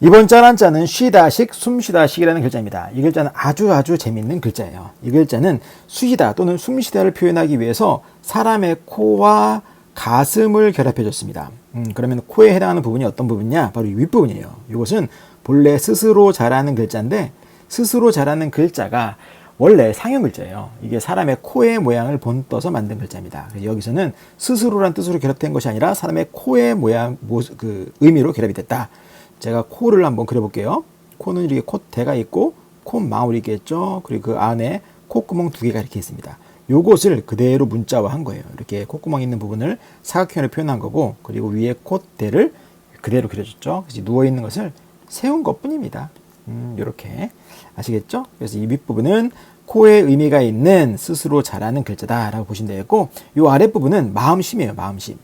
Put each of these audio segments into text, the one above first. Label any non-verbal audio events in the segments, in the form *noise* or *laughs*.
이번 짤 한자는 쉬다식, 숨쉬다식이라는 글자입니다. 이 글자는 아주 아주 재밌는 글자예요. 이 글자는 쉬다 또는 숨쉬다를 표현하기 위해서 사람의 코와 가슴을 결합해 줬습니다. 음, 그러면 코에 해당하는 부분이 어떤 부분이냐? 바로 이 윗부분이에요. 이것은 본래 스스로 자라는 글자인데 스스로 자라는 글자가 원래 상형 글자예요. 이게 사람의 코의 모양을 본떠서 만든 글자입니다. 여기서는 스스로란 뜻으로 결합된 것이 아니라 사람의 코의 모양, 모습, 그 의미로 결합이 됐다. 제가 코를 한번 그려볼게요. 코는 이렇게 콧대가 있고 콧망울이 있겠죠. 그리고 그 안에 콧구멍 두 개가 이렇게 있습니다. 요것을 그대로 문자화한 거예요. 이렇게 콧구멍 있는 부분을 사각형으로 표현한 거고 그리고 위에 콧대를 그대로 그려줬죠. 그래서 누워 있는 것을 세운 것뿐입니다. 음, 이렇게 아시겠죠? 그래서 이 윗부분은 코의 의미가 있는 스스로 자라는 글자다라고 보시면 되겠고 이 아랫부분은 마음심이에요. 마음심.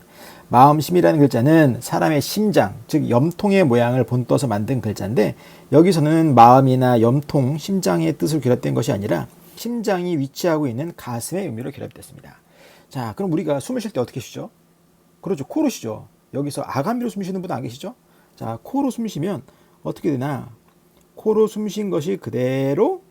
마음심이라는 글자는 사람의 심장, 즉 염통의 모양을 본떠서 만든 글자인데 여기서는 마음이나 염통, 심장의 뜻으로 결합된 것이 아니라 심장이 위치하고 있는 가슴의 의미로 결합됐습니다. 자, 그럼 우리가 숨을 쉴 때 어떻게 쉬죠? 그렇죠. 코로 쉬죠. 여기서 아가미로 숨 쉬는 분 안 계시죠? 자, 코로 숨 쉬면 어떻게 되나? 코로 숨 쉰 것이 그대로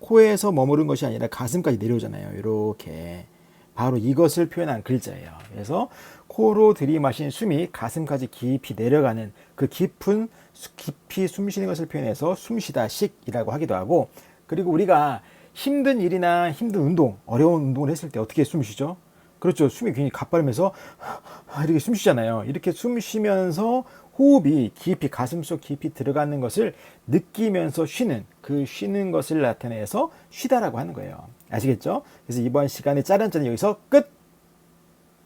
코에서 머무른 것이 아니라 가슴까지 내려오잖아요. 이렇게. 바로 이것을 표현한 글자예요. 그래서 코로 들이마신 숨이 가슴까지 깊이 내려가는 그 깊은 수- 깊이 숨 쉬는 것을 표현해서 숨쉬다 식이라고 하기도 하고 그리고 우리가 힘든 일이나 힘든 운동, 어려운 운동을 했을 때 어떻게 숨 쉬죠? 그렇죠. 숨이 굉장히 가빠르면서 *laughs* 이렇게 숨 쉬잖아요. 이렇게 숨 쉬면서 호흡이 깊이 가슴속 깊이 들어가는 것을 느끼면서 쉬는 그 쉬는 것을 나타내서 쉬다라고 하는 거예요. 아시겠죠? 그래서 이번 시간에 짜른 짜는 여기서 끝.